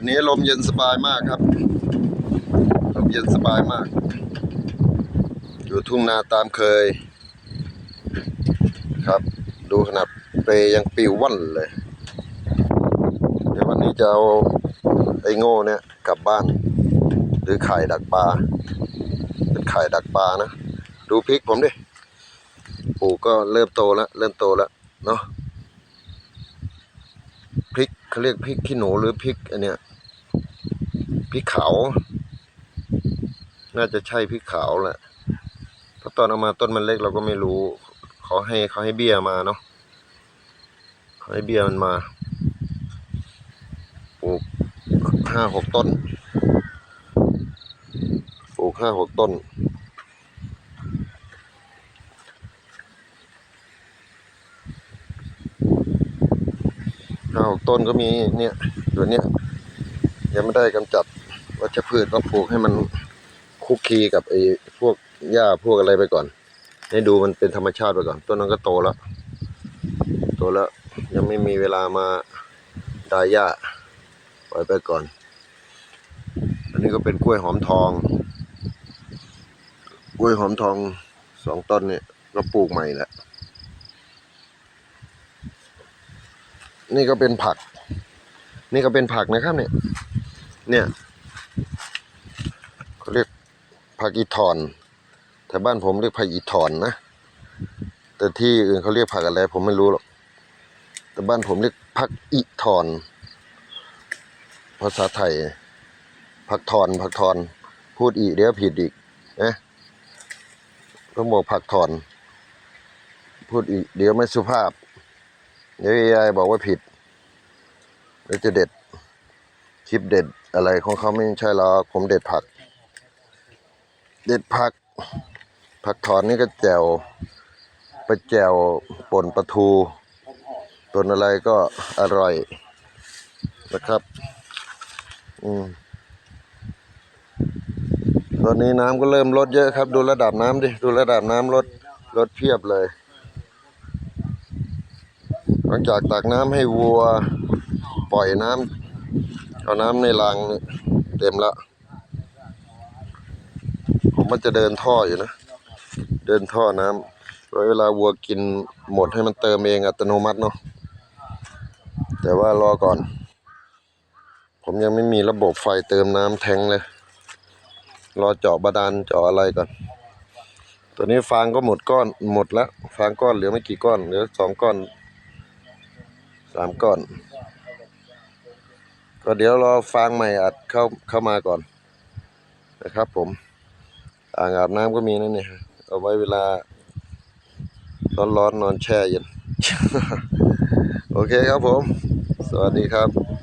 วันนี้ลมเย็นสบายมากครับ ลมเย็นสบายมาก อยู่ทุ่งนาตามเคย ครับ ดูขนาดเปรยังปิวว่อนเลย เดี๋ยววันนี้จะเอาไอ้โง่เนี่ยกลับบ้าน หรือไข่ดักปลา เป็นไข่ดักปลานะ ดูพริกผมดิ ปลูกก็เริ่มโตแล้ว เริ่มโตแล้วเนาะ พริกเขาเรียกพริกขี้หนูหรือพริกอันเนี้ยพริกขาว น่าจะใช่พริกขาวแหละเพราะตอนเอามาต้นมันเล็กเราก็ไม่รู้เขาให้เขาให้เบี้ยมาเนาะเขาให้เบี้ยมันมาปลูกห้าหกต้นปลูกห้าหกต้น ห้าหกต้นก็มีเนี่ยตัวเนี้ยยังไม่ได้กำจัดวัชพืชก็ปลูกให้มันคุกคีกับไอ้พวกหญ้าพวกอะไรไปก่อน ให้ดูมันเป็นธรรมชาติไปก่อน ต้นนั้นก็โตแล้ว โตแล้วยังไม่มีเวลามาดายหญ้าปล่อยไปก่อน อันนี้ก็เป็นกล้วยหอมทอง กล้วยหอมทองสองต้นเนี่ยก็ปลูกใหม่แหละ นี่ก็เป็นผัก นี่ก็เป็นผักนะครับเนี่ย เนี่ยเขาเรียกผักอีทอนแต่บ้านผมเรียกผักอีทอนนะ แต่ที่อื่นเขาเรียกผักอะไรผมไม่รู้หรอก แต่บ้านผมเรียกผักอีทอน ภาษาไทย ผักทอน ผักทอน พูดอีเดี๋ยวผิดอีกนะต้องบอกผักทอน พูดอีเดี๋ยวไม่สุภาพ เดี๋ยวยายบอกว่าผิดเดี๋ยวจะเด็ด คลิปเด็ดอะไรของเขาไม่ใช่หรอกผมเด็ดผัก เด็ดผัก ผักถอนนี่ก็แจวไปแจวป่นปลาทูต้นอะไรก็อร่อยนะครับ อืมตอนนี้น้ำก็เริ่มลดเยอะครับ ดูระดับน้ำดิ ดูระดับน้ำลดลดเพียบเลย หลังจากตักน้ำให้วัว ปล่อยน้ำเอาน้ำในรางเต็มแล้วผมมันจะเดินท่ออยู่นะ เดินท่อน้ำไว้เวลาวัวกินหมดให้มันเติมเองอัตโนมัติเนาะแต่ว่ารอก่อน ผมยังไม่มีระบบไฟเติมน้ำแทงเลยรอเจาะบาดาลเจาะอะไรก่อน ตัวนี้ฟางก็หมดก้อนหมดแล้ว ฟางก้อนเหลือไม่กี่ก้อนเหลือสองก้อนามก้อน ก็เดี๋ยวรอฟางใหม่อัดเข้าเข้ามาก่อนนะครับ ผมอ่างอาบน้ำก็มีนั่นเนี่ยเอาไว้เวลา ร้อนๆนอนแช่เย็น โอเคครับผม สวัสดีครับ